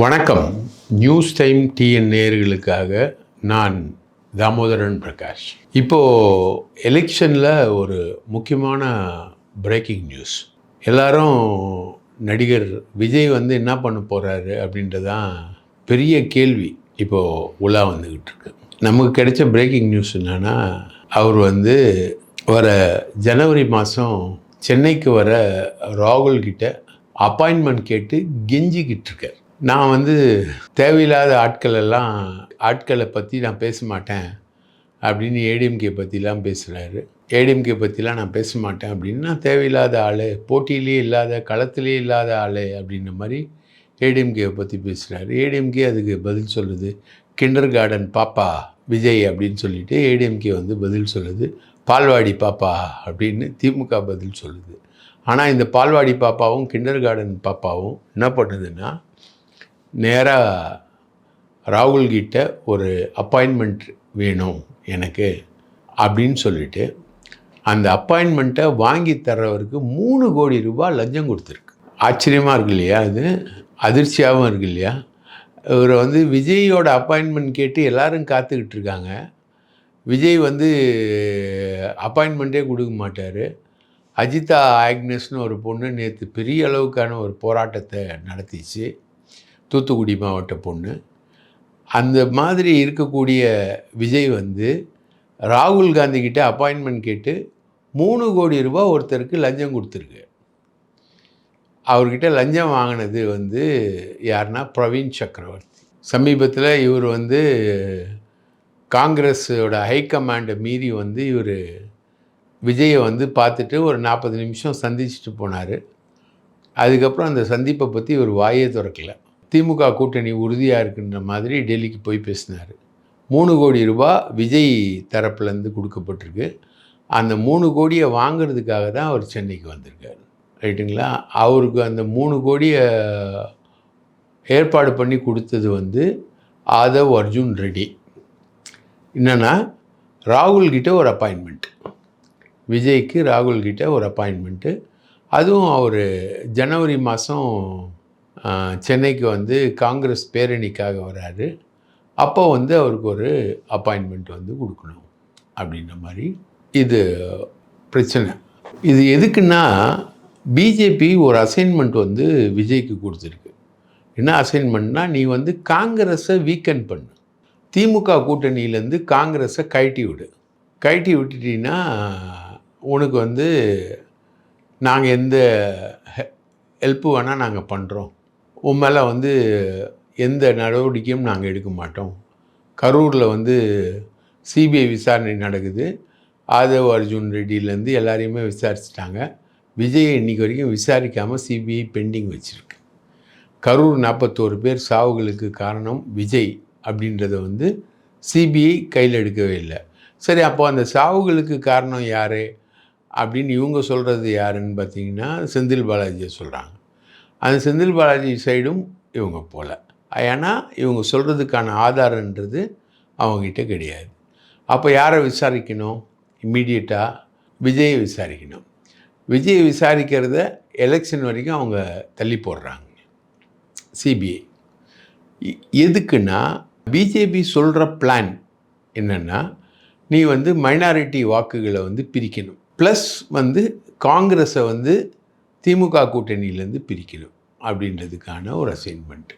வணக்கம். News time TN நேயர்களுக்காக நான் தாமோதரன் பிரகாஷ். இப்போது எலெக்ஷனில் ஒரு முக்கியமான பிரேக்கிங் நியூஸ் எல்லாரும் நடிகர் விஜய் வந்து என்ன பண்ண போகிறாரு அப்படின்றதான் பெரிய கேள்வி இப்போது உலா வந்துக்கிட்டு இருக்கு. நமக்கு கிடைச்ச பிரேக்கிங் நியூஸ் என்னென்னா அவர் வந்து வர ஜனவரி மாதம் சென்னைக்கு வர ராகுல் கிட்ட அப்பாயின்மெண்ட் கேட்டு கெஞ்சிக்கிட்டு இருக்கார். நான் வந்து தேவையில்லாத ஆட்கள் எல்லாம் ஆட்களை பற்றி நான் பேச மாட்டேன் அப்படின்னு ஏடிஎம்கே பற்றிலாம் பேசுகிறாரு ஏடிஎம்கே பற்றிலாம் நான் பேச மாட்டேன் அப்படின்னா தேவையில்லாத ஆள் போட்டியிலே இல்லாத களத்திலே இல்லாத ஆள் அப்படின்ற மாதிரி ஏடிஎம்கேவை பற்றி பேசுகிறாரு ஏடிஎம்கே அதுக்கு பதில் சொல்லுது. கிண்டர் கார்டன் பாப்பா விஜய் அப்படின்னு சொல்லிட்டு ஏடிஎம்கே வந்து பதில் சொல்லுது. பால்வாடி பாப்பா அப்படின்னு திமுக பதில் சொல்லுது. ஆனால் இந்த பால்வாடி பாப்பாவும் கிண்டர் கார்டன் பாப்பாவும் என்ன பண்ணுதுன்னா நேராக ராகுல் கிட்ட ஒரு அப்பாயின்மெண்ட் வேணும் எனக்கு அப்படின்னு சொல்லிட்டு அந்த அப்பாயின்மெண்ட்டை வாங்கி தர்றவருக்கு மூணு கோடி ரூபாய் லஞ்சம் கொடுத்துருக்கு. ஆச்சரியமாக இருக்கு இல்லையா அது அதிர்ச்சியாகவும் இருக்கு இல்லையா? இவர் வந்து விஜயோட அப்பாயின்மெண்ட் கேட்டு எல்லோரும் காத்துக்கிட்டு இருக்காங்க. விஜய் வந்து அப்பாயின்மெண்ட்டே கொடுக்க மாட்டார். அஜிதா ஆக்னஸ்னு ஒரு பொண்ணு நேற்று பெரிய அளவுக்கான ஒரு போராட்டத்தை நடத்திச்சு. தூத்துக்குடி மாவட்ட பொண்ணு. அந்த மாதிரி இருக்கக்கூடிய விஜய் வந்து ராகுல் காந்தி கிட்ட அப்பாயின்மெண்ட் கேட்டு மூணு கோடி ரூபா ஒருத்தருக்கு லஞ்சம் கொடுத்துருக்கு. அவர்கிட்ட லஞ்சம் வாங்கினது வந்து யாருன்னா பிரவீன் சக்கரவர்த்தி. சமீபத்தில் இவர் வந்து காங்கிரஸோட ஹைகமாண்டை மீறி வந்து இவர் விஜயை வந்து பார்த்துட்டு ஒரு நாற்பது நிமிஷம் சந்திச்சுட்டு போனார். அதுக்கப்புறம் அந்த சந்திப்பை பற்றி இவர் வாயே திறக்கல. திமுக கூட்டணி உறுதியாக இருக்குன்ற மாதிரி டெல்லிக்கு போய் பேசினார். மூணு கோடி ரூபா விஜய் தரப்புலேருந்து கொடுக்கப்பட்டிருக்கு. அந்த மூணு கோடியை வாங்கிறதுக்காக தான் அவர் சென்னைக்கு வந்திருக்காரு. ரைட்டுங்களா? அவருக்கு அந்த மூணு கோடியை ஏற்பாடு பண்ணி கொடுத்தது வந்து ஆதவ் அர்ஜுன் ரெட்டி. என்னென்னா ராகுல் கிட்ட ஒரு அப்பாயின்மெண்ட் விஜய்க்கு ராகுல் கிட்ட ஒரு அப்பாயின்மெண்ட்டு அதுவும் அவர் ஜனவரி மாதம் சென்னைக்கு வந்து காங்கிரஸ் பேரணிக்காக வராரு. அப்போ வந்து அவருக்கு ஒரு அப்பாயின்மெண்ட் வந்து கொடுக்கணும் அப்படின்ற மாதிரி இது பிரச்சனை. இது எதுக்குன்னா பிஜேபி ஒரு அசைன்மெண்ட் வந்து விஜய்க்கு கொடுத்துருக்கு. என்ன அசைன்மெண்ட்னா நீ வந்து காங்கிரஸை வீக்கன் பண்ணு. திமுக கூட்டணியிலேருந்து காங்கிரஸை கழட்டி விடு. கழட்டி விட்டுட்டீங்கன்னா உனக்கு வந்து நாங்கள் எந்த ஹெல்ப்பு வேணால் நாங்கள் பண்ணுறோம் உன் மேலே வந்து எந்த நடவடிக்கையும் நாங்கள் எடுக்க மாட்டோம். கரூரில் வந்து சிபிஐ விசாரணை நடக்குது. ஆதவ் அர்ஜுன் ரெட்டியிலேருந்து எல்லாரையுமே விசாரிச்சிட்டாங்க. விஜய் இன்னைக்கு வரைக்கும் விசாரிக்காமல் சிபிஐ பெண்டிங் வச்சுருக்கு. கரூர் நாற்பத்தோரு பேர் சாவுகளுக்கு காரணம் விஜய் அப்படின்றத வந்து சிபிஐ கையில் எடுக்கவே இல்லை. சரி அப்போ அந்த சாவுகளுக்கு காரணம் யார்? அப்படின்னு இவங்க சொல்கிறது யாருன்னு பார்த்தீங்கன்னா செந்தில் பாலாஜியை சொல்கிறாங்க அந்த செந்தில் பாலாஜி சைடும் இவங்க போகல ஏன்னா இவங்க சொல்கிறதுக்கான ஆதாரன்றது அவங்ககிட்ட கிடையாது. அப்போ யாரை விசாரிக்கணும்? இம்மீடியட்டாக விஜயை விசாரிக்கணும். விஜயை விசாரிக்கிறத எலெக்ஷன் வரைக்கும் அவங்க தள்ளி போடுறாங்க. சிபிஐ. எதுக்குன்னா பிஜேபி சொல்கிற பிளான் என்னென்னா நீ வந்து மைனாரிட்டி வாக்குகளை வந்து பிரிக்கணும். ப்ளஸ் வந்து காங்கிரஸை வந்து திமுக கூட்டணியிலேருந்து பிரிக்கணும் அப்படின்றதுக்கான ஒரு அசைன்மெண்ட்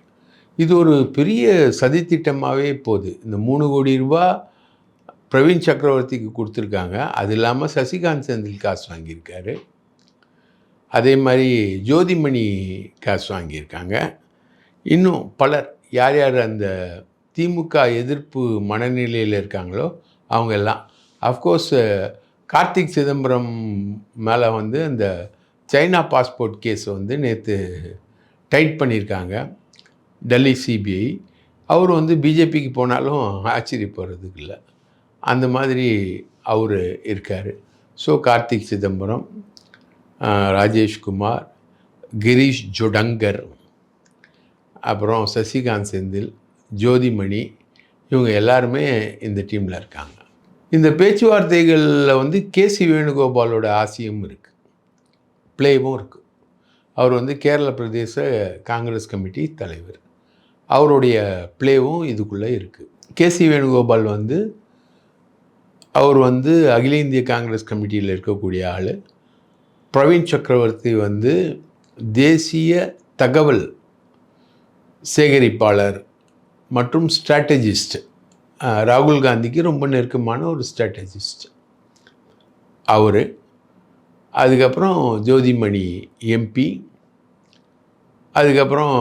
இது ஒரு பெரிய சதித்திட்டமாகவே போகுது. இந்த மூணு கோடி ரூபா பிரவீன் சக்கரவர்த்திக்கு கொடுத்துருக்காங்க. அது இல்லாமல் சசிகாந்த் செந்தில் காசு வாங்கியிருக்காரு. அதே மாதிரி ஜோதிமணி காசு வாங்கியிருக்காங்க. இன்னும் பலர் யார் யார் அந்த திமுக எதிர்ப்பு மனநிலையில் இருக்காங்களோ அவங்க எல்லாம். அஃப்கோர்ஸ் கார்த்திக் சிதம்பரம் மேலே வந்து அந்த சைனா பாஸ்போர்ட் கேஸ் வந்து நேற்று டைட் பண்ணியிருக்காங்க. டெல்லி சிபிஐ. அவர் வந்து பிஜேபிக்கு போனாலும் ஆச்சரியப்படுறதுக்கு இல்லை. அந்த மாதிரி அவர் இருக்கார். ஸோ கார்த்திக் சிதம்பரம் ராஜேஷ்குமார் கிரீஷ் ஜொடங்கர் அப்புறம் சசிகாந்த் செந்தில் ஜோதிமணி இவங்க எல்லாருமே இந்த டீமில் இருக்காங்க. இந்த பேச்சுவார்த்தைகளில் வந்து கேசி வேணுகோபாலோட ஆசையும் இருக்குது ப்ளேவும் இருக்குது அவர் வந்து கேரள பிரதேச காங்கிரஸ் கமிட்டி தலைவர். அவருடைய பிளேவும் இதுக்குள்ளே இருக்குது கேசி வேணுகோபால் வந்து அவர் வந்து அகில இந்திய காங்கிரஸ் கமிட்டியில் இருக்கக்கூடிய ஆள். பிரவீன் சக்கரவர்த்தி வந்து தேசிய தகவல் சேகரிப்பாளர் மற்றும் ஸ்ட்ராட்டஜிஸ்ட் ராகுல் காந்திக்கு ரொம்ப நெருக்கமான ஒரு ஸ்ட்ராட்டஜிஸ்ட் அவர் அதுக்கப்புறம் ஜோதிமணி எம்பி அதுக்கப்புறம்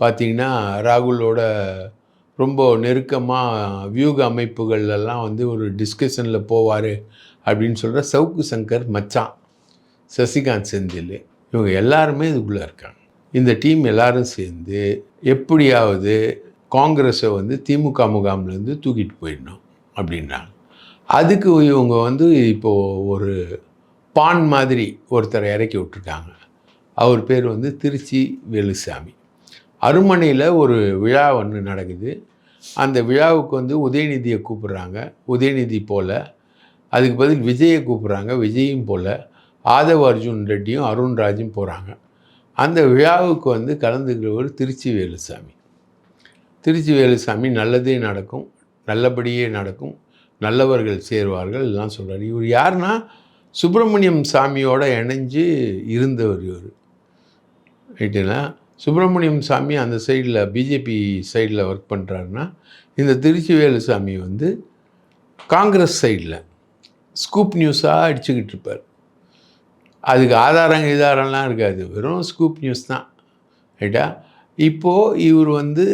பார்த்திங்கன்னா ராகுலோட ரொம்ப நெருக்கமாக வியூக அமைப்புகள்லாம் வந்து ஒரு டிஸ்கஷனில் போவார் அப்படின்னு சொல்கிற சவுக்கு சங்கர் மச்சான் சசிகாந்த் செந்தில் இவங்க எல்லாருமே இதுக்குள்ளே இருக்காங்க. இந்த டீம் எல்லாரும் சேர்ந்து எப்படியாவது காங்கிரஸை வந்து திமுக முகாம்லேருந்து தூக்கிட்டு போயிடணும் அப்படின்றாங்க. அதுக்கு இவங்க வந்து இப்போது ஒரு பான் மாதிரி ஒருத்தரை இறக்கி விட்டுருக்காங்க. அவர் பேர் வந்து திருச்சி வேலுசாமி. அருமனையில் ஒரு விழா ஒன்று நடக்குது. அந்த விழாவுக்கு வந்து உதயநிதியை கூப்பிட்றாங்க. உதயநிதி போல். அதுக்கு பதில் விஜயை கூப்பிட்றாங்க. விஜயும் போல். ஆதவ அர்ஜுன் ரெட்டியும் அருண்ராஜும் போகிறாங்க அந்த விழாவுக்கு வந்து கலந்துக்கிறவர் திருச்சி வேலுசாமி. திருச்சி வேலுசாமி நல்லதே நடக்கும். நல்லபடியே நடக்கும். நல்லவர்கள் சேருவார்கள் எல்லாம் சொல்கிறார் இவர் யாருன்னா சுப்பிரமணியம் சாமியோடு இணைஞ்சு இருந்தவர் இவர். ரைட்டுங்களா? சுப்பிரமணியம் சாமி அந்த சைடில் பிஜேபி சைடில் ஒர்க் பண்ணுறாருன்னா இந்த திருச்சிவேலு சாமி வந்து காங்கிரஸ் சைடில் ஸ்கூப் நியூஸாக அடிச்சுக்கிட்டு இருப்பார். அதுக்கு ஆதாரம் இதாரம்லாம் இருக்காது. வெறும் ஸ்கூப் நியூஸ் தான். ரைட்டா? இப்போது இவர் வந்து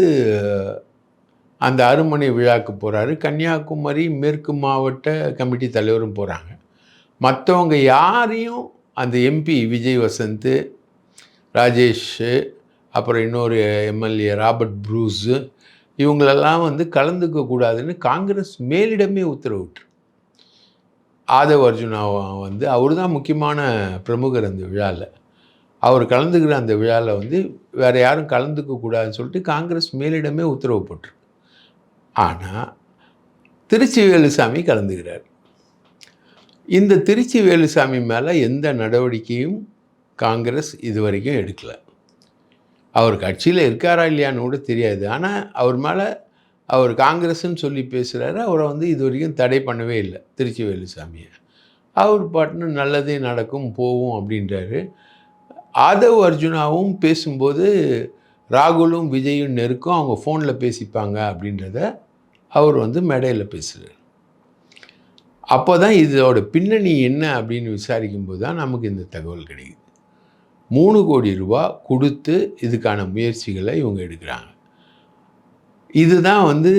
அந்த அருமனை விழாக்கு போகிறாரு கன்னியாகுமரி மேற்கு மாவட்ட கமிட்டி தலைவரும் போகிறாங்க மற்றவங்க யாரையும் அந்த எம்பி விஜய் வசந்த் ராஜேஷ் அப்புறம் இன்னொரு எம்எல்ஏ ராபர்ட் ப்ரூஸு இவங்களெல்லாம் வந்து கலந்துக்க கூடாதுன்னு காங்கிரஸ் மேலிடமே உத்தரவிட்டு. ஆதவ் அர்ஜுனா வந்து அவர் தான் முக்கியமான பிரமுகர் அந்த விழாவில் அவர் கலந்துக்கிற அந்த விழாவில் வந்து வேறு யாரும் கலந்துக்க கூடாதுன்னு சொல்லிட்டு காங்கிரஸ் மேலிடமே உத்தரவு போட்டு ஆனால் திருச்சி வேலுசாமி கலந்துக்கிறார். இந்த திருச்சி வேலுசாமி மேலே எந்த நடவடிக்கையும் காங்கிரஸ் இது வரைக்கும் எடுக்கலை. அவர் கட்சியில் இருக்காரா இல்லையான்னு கூட தெரியாது. ஆனால் அவர் மேலே அவர் காங்கிரஸ்ன்னு சொல்லி பேசுகிறாரு அவரை வந்து இது வரைக்கும் தடை பண்ணவே இல்லை திருச்சி வேலுசாமியை. அவர் பாட்டுன்னு நல்லதே நடக்கும் போகும் அப்படின்றாரு. ஆதவ் அர்ஜுனாவும் பேசும்போது ராகுலும் விஜயும் நெருக்கும் அவங்க ஃபோனில் பேசிப்பாங்க அப்படின்றத அவர் வந்து மேடையில் பேசுகிறார் அப்போ தான் இதோட பின்னணி என்ன அப்படின்னு விசாரிக்கும்போது தான் நமக்கு இந்த தகவல் கிடைக்குது. மூணு கோடி ரூபா கொடுத்து இதுக்கான முயற்சிகளை இவங்க எடுக்கிறாங்க. இதுதான் வந்து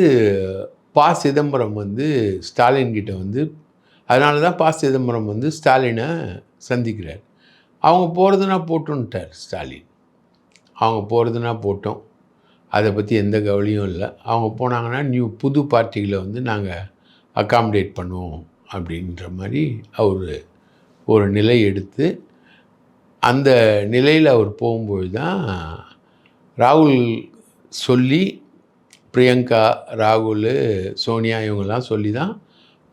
பா. சிதம்பரம் வந்து ஸ்டாலின் கிட்ட வந்து அதனால தான் பா. சிதம்பரம் வந்து ஸ்டாலினை சந்திக்கிறார். அவங்க போகிறதுனா போட்டுன்ட்டார் ஸ்டாலின். அவங்க போகிறதுனா போட்டோம். அதை பற்றி எந்த கவலையும் இல்லை. அவங்க போனாங்கன்னா நியூ புது பார்ட்டிகளை வந்து நாங்கள் அக்காமடேட் பண்ணுவோம். அப்படின்ற மாதிரி அவர் ஒரு நிலை எடுத்து அந்த நிலையில் அவர் போகும்போது தான் ராகுல் சொல்லி பிரியங்கா ராகுல் சோனியா இவங்கெல்லாம் சொல்லி தான்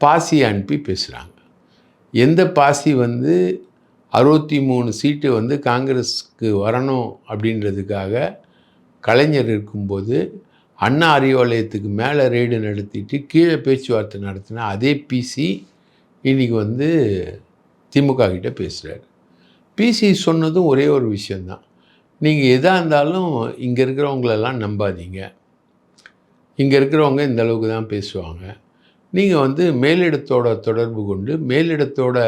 பாசி அனுப்பி பேசுகிறாங்க எந்த பாசி வந்து அறுபத்தி மூணு சீட்டு வந்து காங்கிரஸ்க்கு வரணும் அப்படின்றதுக்காக கலைஞர் இருக்கும்போது அண்ணா அறிவாலயத்துக்கு மேலே ரெய்டு நடத்திட்டு கீழே பேச்சுவார்த்தை நடத்தினா அதே பிசி இன்றைக்கி வந்து திமுக கிட்டே பேசுகிறார் பிசி சொன்னதும் ஒரே ஒரு விஷயந்தான் நீங்கள் எதாக இருந்தாலும் இங்கே இருக்கிறவங்களெல்லாம் நம்பாதீங்க. இங்கே இருக்கிறவங்க இந்த அளவுக்கு தான் பேசுவாங்க. நீங்கள் வந்து மேலிடத்தோட தொடர்பு கொண்டு மேலிடத்தோட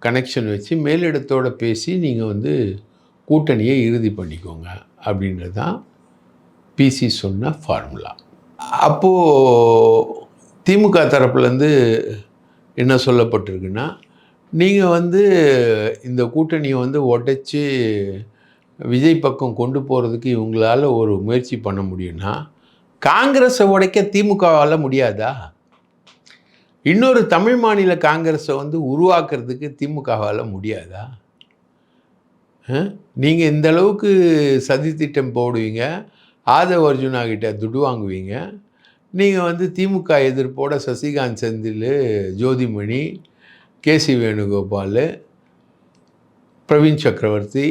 கனெக்ஷன் வச்சு மேலிடத்தோட பேசி நீங்கள் வந்து கூட்டணியை இறுதி பண்ணிக்கோங்க அப்படின்றது தான் பிசி சொன்ன ஃபார்முலா அப்போது திமுக தரப்புலேருந்து என்ன சொல்லப்பட்டிருக்குன்னா நீங்கள் வந்து இந்த கூட்டணியை வந்து உடைச்சி விஜய் பக்கம் கொண்டு போகிறதுக்கு இவங்களால் ஒரு முயற்சி பண்ண முடியும்னா காங்கிரஸை உடைக்க திமுகவால் முடியாதா? இன்னொரு தமிழ் மாநில காங்கிரஸை வந்து உருவாக்குறதுக்கு திமுகவால் முடியாதா? நீங்கள் இந்த அளவுக்கு சதி திட்டம் போடுவீங்க. ஆதவ அர்ஜுனா கிட்ட துடு வாங்குவீங்க. நீங்கள் வந்து திமுக எதிர்ப்போட சசிகாந்த் செந்தில் ஜோதிமணி கேசி வேணுகோபால் பிரவீன் சக்கரவர்த்தி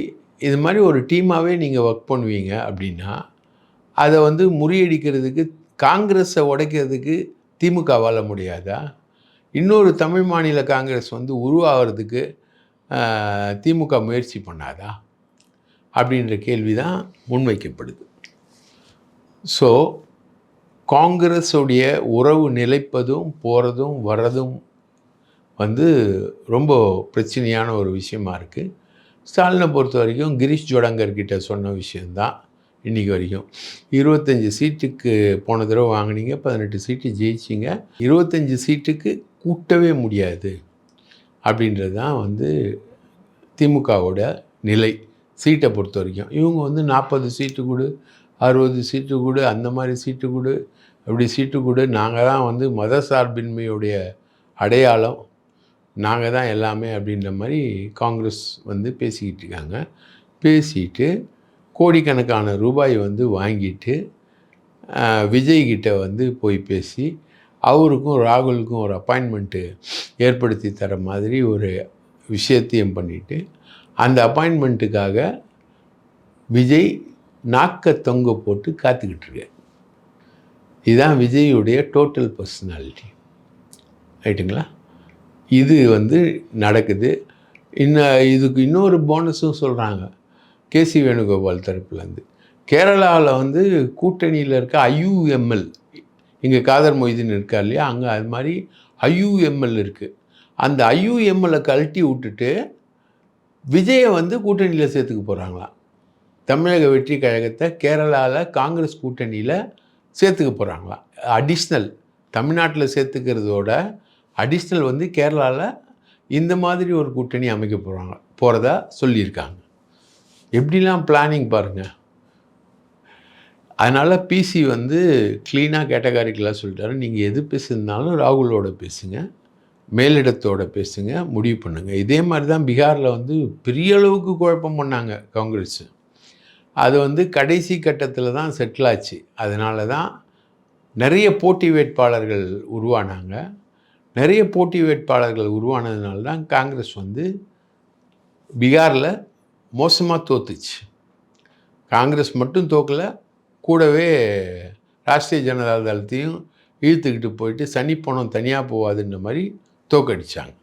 இது மாதிரி ஒரு டீமாகவே நீங்கள் ஒர்க் பண்ணுவீங்க அப்படின்னா அதை வந்து முறியடிக்கிறதுக்கு காங்கிரஸை உடைக்கிறதுக்கு திமுகவால் முடியாதா? இன்னொரு தமிழ் மாநில காங்கிரஸ் வந்து உருவாகிறதுக்கு திமுக முயற்சி பண்ணாதா? அப்படின்ற கேள்வி தான் முன்வைக்கப்படுது. ஸோ காங்கிரஸுடைய உறவு நிலைப்பதும் போகிறதும் வர்றதும் வந்து ரொம்ப பிரச்சனையான ஒரு விஷயமா இருக்குது ஸ்டாலினை பொறுத்த வரைக்கும் கிரீஷ் ஜோடங்கர் கிட்ட சொன்ன விஷயந்தான் இன்றைக்கி வரைக்கும். இருபத்தஞ்சி சீட்டுக்கு போன தடவை வாங்குனீங்க பதினெட்டு சீட்டு ஜெயிச்சிங்க. இருபத்தஞ்சி சீட்டுக்கு கூட்டவே முடியாது அப்படின்றது தான் வந்து திமுகவோட நிலை. சீட்டை பொறுத்த வரைக்கும். இவங்க வந்து நாற்பது சீட்டு கொடு அறுபது சீட்டு கொடு அந்த மாதிரி சீட்டு கொடு அப்படி சீட்டு கொடு. நாங்கள் தான் வந்து மத சார்பின்மையுடைய அடையாளம். நாங்கள் தான் எல்லாமே அப்படின்ற மாதிரி காங்கிரஸ் வந்து பேசிக்கிட்டு இருக்காங்க. பேசிட்டு கோடிக்கணக்கான ரூபாய் வந்து வாங்கிட்டு விஜய்கிட்ட வந்து போய் பேசி அவருக்கும் ராகுலுக்கும் ஒரு அப்பாயின்மெண்ட்டு ஏற்படுத்தி தர மாதிரி ஒரு விஷயத்தையும் பண்ணிவிட்டு அந்த அப்பாயின்மெண்ட்டுக்காக விஜய் நாக்க தொங்க போட்டு காத்துக்கிட்டு இருக்கேன். இதுதான் விஜயுடைய டோட்டல் பர்சனாலிட்டி ரைட்டுங்களா இது வந்து நடக்குது. இன்னும் இதுக்கு இன்னொரு போனஸும் சொல்கிறாங்க கேசி வேணுகோபால் தரப்புலேருந்து கேரளாவில் வந்து கூட்டணியில் இருக்க ஐயூஎம்எல் இங்கே காதர் மொய்தீன் இருக்கா இல்லையா? அங்கே அது மாதிரி ஐயூஎம்எல் இருக்குது அந்த ஐயூஎம்எல்லை கழட்டி விட்டுட்டு விஜயை வந்து கூட்டணியில் சேர்த்துக்க போகிறாங்களாம் தமிழக வெற்றி கழகத்தை கேரளாவில் காங்கிரஸ் கூட்டணியில் சேர்த்துக்க போகிறாங்களாம் அடிஷ்னல் தமிழ்நாட்டில் சேர்த்துக்கிறதோட அடிஷ்னல் வந்து கேரளாவில் இந்த மாதிரி ஒரு கூட்டணி அமைக்க போகிறாங்க போகிறதா சொல்லியிருக்காங்க. எப்படிலாம் பிளானிங் பாருங்கள் அதனால் பிசி வந்து க்ளீனாக கேட்டகாரிக்கலாக சொல்லிட்டாரு. நீங்கள் எது பேசுனாலும் ராகுலோட பேசுங்க. மேலிடத்தோட பேசுங்க. முடிவு பண்ணுங்கள் இதே மாதிரி தான் பீகாரில் வந்து பெரிய அளவுக்கு குழப்பம் பண்ணாங்க காங்கிரஸ். அது வந்து கடைசி கட்டத்தில் தான் செட்டில் ஆச்சு. அதனால தான் நிறைய போட்டி வேட்பாளர்கள் உருவானாங்க. நிறைய போட்டி வேட்பாளர்கள் உருவானதுனால தான் காங்கிரஸ் வந்து பீகாரில் மோசமாக தோத்துச்சு. காங்கிரஸ் மட்டும் தோக்கல கூடவே ராஷ்ட்ரிய ஜனதா தளத்தையும் இழுத்துக்கிட்டு போயிட்டு சனிப்பணம் தனியாக போகாதுன்ற மாதிரி தோக்கடிச்சாங்க.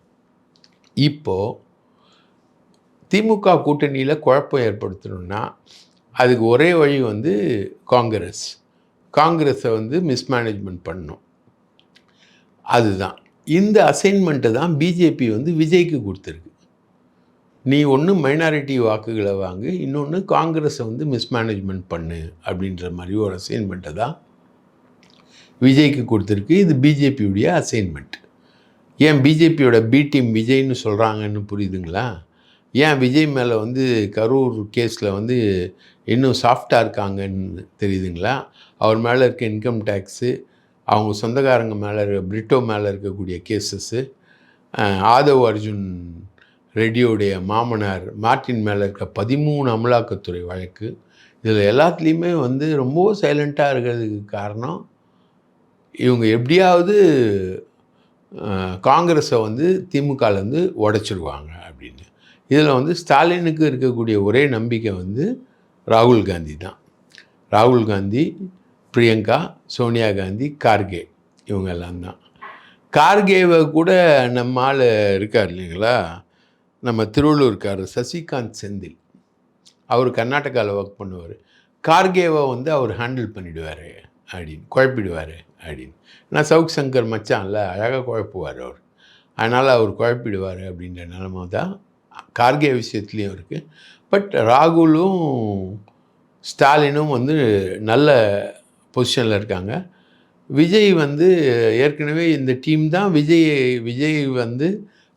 இப்போது திமுக கூட்டணியில் குழப்பம் ஏற்படுத்தணும்னா அதுக்கு ஒரே வழி வந்து காங்கிரஸ். காங்கிரஸை வந்து மிஸ்மேனேஜ்மெண்ட் பண்ணும். அதுதான். இந்த அசைன்மெண்ட்டை தான் பிஜேபி வந்து விஜய்க்கு கொடுத்துருக்கு. நீ ஒன்று மைனாரிட்டி வாக்குகளை வாங்கு இன்னொன்று காங்கிரஸை வந்து மிஸ்மேனேஜ்மெண்ட் பண்ணு அப்படின்ற மாதிரி ஒரு அசைன்மெண்ட்டை தான் விஜய்க்கு கொடுத்துருக்கு. இது பிஜேபியுடைய அசைன்மெண்ட் ஏன் பிஜேபியோட பி டீம் விஜய்னு சொல்கிறாங்கன்னு புரியுதுங்களா? ஏன் விஜய் மேலே வந்து கரூர் கேஸில் வந்து இன்னும் சாஃப்டாக இருக்காங்கன்னு தெரியுதுங்களா? அவர் மேலே இருக்க இன்கம் டேக்ஸு அவங்க சொந்தக்காரங்க மேலே இருக்க பிரிட்டோ மேலே இருக்கக்கூடிய கேசஸ்ஸு ஆதவ் அர்ஜுன் ரெட்டியோடைய மாமனார் மார்ட்டின் மேலே இருக்க பதிமூணு அமலாக்கத்துறை வழக்கு இதில் எல்லாத்துலேயுமே வந்து ரொம்ப சைலண்ட்டாக இருக்கிறதுக்கு காரணம் இவங்க எப்படியாவது காங்கிரஸை வந்து திமுகலேருந்து உடைச்சிருவாங்க. இதில் வந்து ஸ்டாலினுக்கு இருக்கக்கூடிய ஒரே நம்பிக்கை வந்து ராகுல் காந்தி தான். ராகுல் காந்தி பிரியங்கா சோனியா காந்தி கார்கே இவங்க எல்லாம் தான். கார்கேவை கூட நம்ம ஆள் இருக்கார் இல்லைங்களா? நம்ம திருவள்ளூர்கார் சசிகாந்த் செந்தில். அவர் கர்நாடகாவில் ஒர்க் பண்ணுவார். கார்கேவை வந்து அவர் ஹேண்டில் பண்ணிவிடுவார் அப்படின்னு குழப்பிடுவார் அப்படின்னு. நான் சவுக் சங்கர் மச்சான்ல அழகாக குழப்புவார் அவர். அதனால் அவர் குழப்பிடுவார் அப்படின்ற நிலமை தான் கார்கே விஷயத்துலேயும் இருக்குது பட் ராகுலும் ஸ்டாலினும் வந்து நல்ல பொசிஷனில் இருக்காங்க. விஜய் வந்து ஏற்கனவே இந்த டீம் தான் விஜய் விஜய் வந்து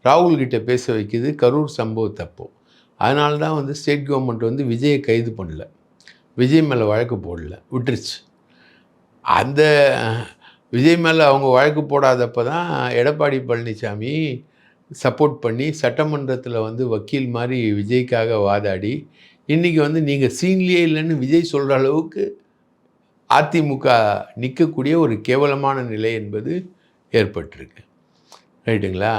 ராகுல்கிட்ட பேச வைக்குது. கரூர் சம்பவத்தப்போ அதனால தான் வந்து ஸ்டேட் கவர்மெண்ட் வந்து விஜயை கைது பண்ணல. விஜய் மேலே வழக்கு போடல. விட்டுருச்சு. அந்த விஜய் மேலே அவங்க வழக்கு போடாதப்போ தான் எடப்பாடி பழனிசாமி சப்போர்ட் பண்ணி சட்டமன்றத்தில் வந்து வக்கீல் மாதிரி விஜய்க்காக வாதாடி இன்றைக்கி வந்து நீங்கள் சீன்லேயே இல்லைன்னு விஜய் சொல்கிற அளவுக்கு அதிமுக நிற்கக்கூடிய ஒரு கேவலமான நிலை என்பது ஏற்பட்டிருக்கு. ரைட்டுங்களா?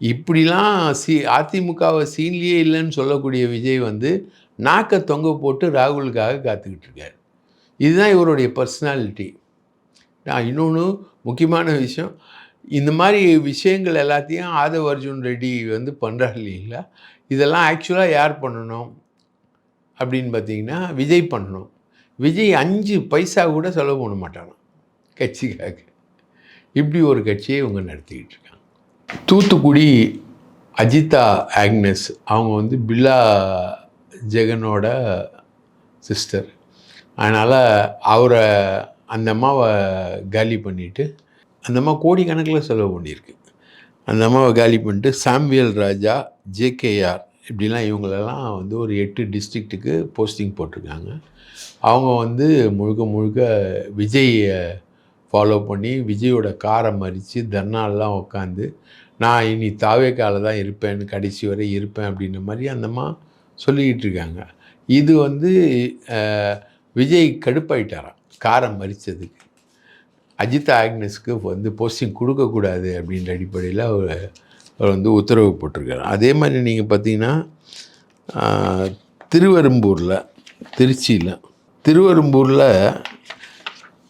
இப்படிலாம் சி அதிமுகவை சீன்லேயே இல்லைன்னு சொல்லக்கூடிய விஜய் வந்து நாக்கை தொங்க போட்டு ராகுலுக்காக காத்துக்கிட்டு இருக்கார். இதுதான் இவருடைய பர்சனாலிட்டி நான் இன்னொன்று முக்கியமான விஷயம் இந்த மாதிரி விஷயங்கள் எல்லாத்தையும் ஆதவ் அர்ஜுன் ரெட்டி வந்து பண்ணுறாரு இல்லைங்களா? இதெல்லாம் ஆக்சுவலாக யார் பண்ணணும்? அப்படின்னு பார்த்தீங்கன்னா விஜய் பண்ணணும். விஜய் அஞ்சு பைசா கூட செலவு பண்ண மாட்டானாம் கட்சிக்காக. இப்படி ஒரு கட்சியை இவங்க நடத்திக்கிட்டு இருக்காங்க. தூத்துக்குடி அஜிதா ஆக்னஸ் அவங்க வந்து பில்லா ஜெகனோட சிஸ்டர். அதனால் அவரை அந்த அம்மாவை காலி பண்ணிவிட்டு அந்த அம்மா கோடிக்கணக்கில் செலவு பண்ணியிருக்கு. அந்த அம்மாவை காலி பண்ணிட்டு சாம்வியல் ராஜா ஜேகேஆர் இப்படிலாம் இவங்களெல்லாம் வந்து ஒரு எட்டு டிஸ்ட்ரிக்ட்டுக்கு போஸ்டிங் போட்டிருக்காங்க. அவங்க வந்து முழுக்க முழுக்க விஜயை ஃபாலோ பண்ணி விஜயோட காரை மறித்து தர்னாலெலாம் உட்காந்து நான் இனி தாவேக்கால தான் இருப்பேன் கடைசி வரை இருப்பேன் அப்படின்ற மாதிரி அந்தம்மா சொல்லிக்கிட்டு இருக்காங்க. இது வந்து விஜய் கடுப்பாயிட்டாராம். காரை மறித்ததுக்கு அஜித் ஆக்னஸ்க்கு வந்து போஸ்டிங் கொடுக்கக்கூடாது அப்படின்ற அடிப்படையில் அவர் அவர் வந்து உத்தரவு போட்டிருக்காரு. அதே மாதிரி நீங்கள் பார்த்தீங்கன்னா திருவெரும்பூரில் திருச்சியில் திருவெரும்பூரில்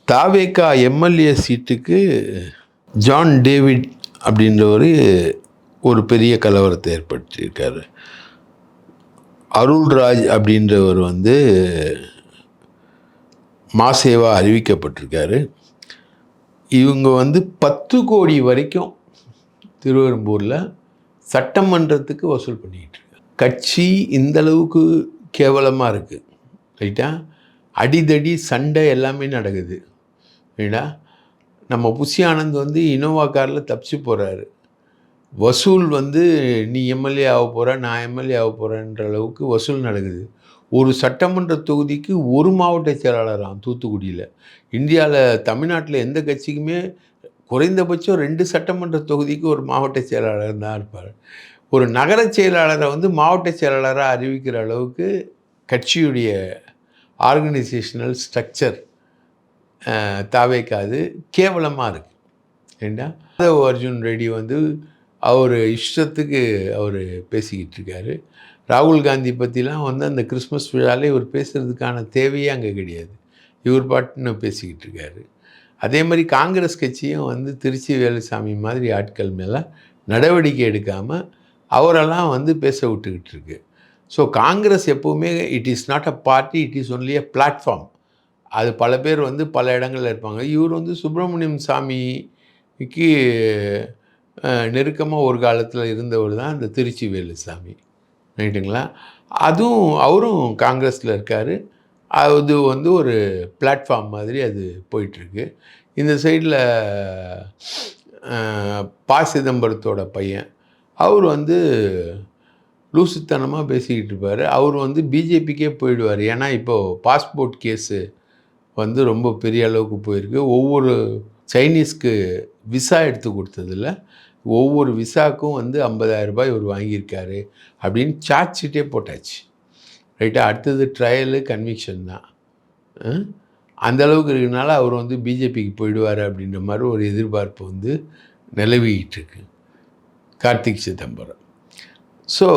தாவேக்கா எம்எல்ஏ சீட்டுக்கு ஜான் டேவிட் அப்படின்றவர் ஒரு பெரிய கலவரத்தை ஏற்படுத்தியிருக்காரு. அருள்ராஜ் அப்படின்றவர் வந்து மாசேவா அறிவிக்கப்பட்டிருக்காரு. இவங்க வந்து பத்து கோடி வரைக்கும் திருவெரும்பூரில் சட்டமன்றத்துக்கு வசூல் பண்ணிக்கிட்டு இருக்காங்க கட்சி இந்த அளவுக்கு கேவலமாக இருக்குது ரைட்டா? அடிதடி சண்டை எல்லாமே நடக்குது. ரைட்டா? நம்ம புஷி ஆனந்த் வந்து இனோவா காரில் தப்பிச்சு போகிறாரு வசூல் வந்து நீ எம்எல்ஏ ஆக போகிற நான் எம்எல்ஏ ஆக போகிறேன்ற அளவுக்கு வசூல் நடக்குது. ஒரு சட்டமன்ற தொகுதிக்கு ஒரு மாவட்ட செயலாளராம் தூத்துக்குடியில். இந்தியாவில் தமிழ்நாட்டில் எந்த கட்சிக்குமே குறைந்தபட்சம் ரெண்டு சட்டமன்ற தொகுதிக்கு ஒரு மாவட்ட செயலாளர் தான் இருப்பார். ஒரு நகர செயலாளரை வந்து மாவட்ட செயலாளராக அறிவிக்கிற அளவுக்கு கட்சியுடைய ஆர்கனைசேஷனல் ஸ்ட்ரக்சர் தாவேக்காது கேவலமாக இருக்குது ஏண்டா? மாதவ் அர்ஜுன் ரெட்டி வந்து அவர் இஷ்டத்துக்கு அவர் பேசிக்கிட்டு இருக்காரு. ராகுல் காந்தி பற்றிலாம் வந்து அந்த கிறிஸ்மஸ் விழாலே இவர் பேசுகிறதுக்கான தேவையே அங்கே கிடையாது. இவர் பாட்டுன்னு பேசிக்கிட்டு இருக்காரு. அதே மாதிரி காங்கிரஸ் கட்சியும் வந்து திருச்சி வேலுசாமி மாதிரி ஆட்கள் மேலே நடவடிக்கை எடுக்காமல் அவரெல்லாம் வந்து பேச விட்டுக்கிட்டு இருக்கு. ஸோ காங்கிரஸ் எப்போவுமே it is not a party it is only a platform அது பல பேர் வந்து பல இடங்களில் இருப்பாங்க. இவர் வந்து சுப்பிரமணியம் சாமிக்கு நெருக்கமாக ஒரு காலத்தில் இருந்தவர் தான் இந்த திருச்சி வேலுசாமி ரைட்டுங்களா? அதுவும் அவரும் காங்கிரஸில் இருக்கார். அது வந்து ஒரு பிளாட்ஃபார்ம் மாதிரி அது போயிட்டுருக்கு. இந்த சைடில் பா சிதம்பரத்தோட பையன். அவர் வந்து லூசுத்தனமாக பேசிக்கிட்டு இருப்பார். அவர் வந்து பிஜேபிக்கே போயிடுவார். ஏன்னா இப்போது பாஸ்போர்ட் கேஸு வந்து ரொம்ப பெரிய அளவுக்கு போயிருக்கு. ஒவ்வொரு சைனீஸ்க்கு விசா எடுத்து கொடுத்ததில் ஒவ்வொரு விசாக்கும் வந்து 50000 ரூபாய் இவர் வாங்கியிருக்காரு அப்படின்னு சார்ஜ் ஷீட்டே போட்டாச்சு. ரைட்டாக அடுத்தது ட்ரையலு கன்விக்ஷன் தான். அந்தளவுக்கு இருக்கிறனால அவர் வந்து பிஜேபிக்கு போயிடுவார் அப்படின்ற மாதிரி ஒரு எதிர்பார்ப்பு வந்து நிலவிக்கிட்டு இருக்கு. கார்த்திக் சிதம்பரம். ஸோ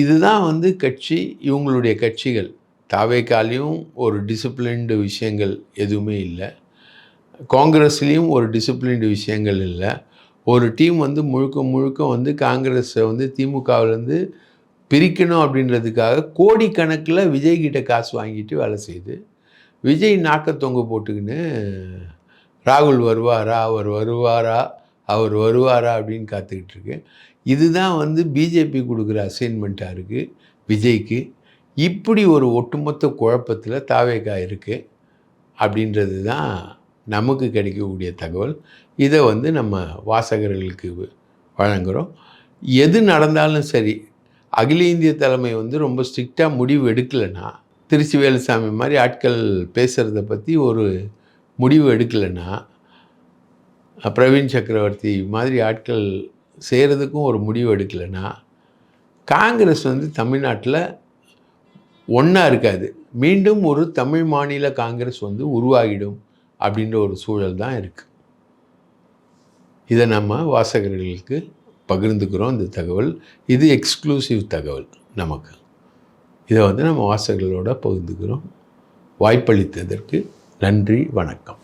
இதுதான் வந்து கட்சி இவங்களுடைய கட்சிகள். தாவேக்காலையும் ஒரு டிசிப்ளின்டு விஷயங்கள் எதுவுமே இல்லை. காங்கிரஸ்லேயும் ஒரு டிசிப்ளின்டு விஷயங்கள் இல்லை. ஒரு டீம் வந்து முழுக்க முழுக்க வந்து காங்கிரஸை வந்து திமுகவிலேருந்து பிரிக்கணும் அப்படின்றதுக்காக கோடிக்கணக்கில் விஜய்கிட்ட காசு வாங்கிட்டு வேலை செய்யுது விஜய் நாக்க தொங்க போட்டுக்கின்னு ராகுல் வருவாரா அவர் வருவாரா அவர் வருவாரா அப்படின்னு காத்துக்கிட்டு இருக்கு. இதுதான் வந்து பிஜேபி கொடுக்குற அசைன்மெண்ட்டாக இருக்குது விஜய்க்கு. இப்படி ஒரு ஒட்டுமொத்த குழப்பத்தில் தாவேக்கா இருக்குது அப்படின்றது தான் நமக்கு கிடைக்கக்கூடிய தகவல். இதை வந்து நம்ம வாசகர்களுக்கு வழங்குகிறோம் எது நடந்தாலும் சரி அகில இந்திய தலைமை வந்து ரொம்ப ஸ்ட்ரிக்டாக முடிவு எடுக்கலைன்னா திருச்சி வேலுசாமி மாதிரி ஆட்கள் பேசுகிறத பற்றி ஒரு முடிவு எடுக்கலைன்னா பிரவீன் சக்கரவர்த்தி மாதிரி ஆட்கள் செய்கிறதுக்கும் ஒரு முடிவு எடுக்கலைன்னா காங்கிரஸ் வந்து தமிழ்நாட்டில் ஒன்றா இருக்காது. மீண்டும் ஒரு தமிழ் மாநில காங்கிரஸ் வந்து உருவாகிடும். அப்படின்ற ஒரு சூழல் தான் இருக்குது இதை நம்ம வாசகர்களுக்கு பகிர்ந்துக்கிறோம் இந்த தகவல். இது எக்ஸ்க்ளூசிவ் தகவல் நமக்கு. இதை வந்து நம்ம வாசகர்களோட பகிர்ந்துக்கிறோம். வாய்ப்பளித்ததற்கு நன்றி வணக்கம்.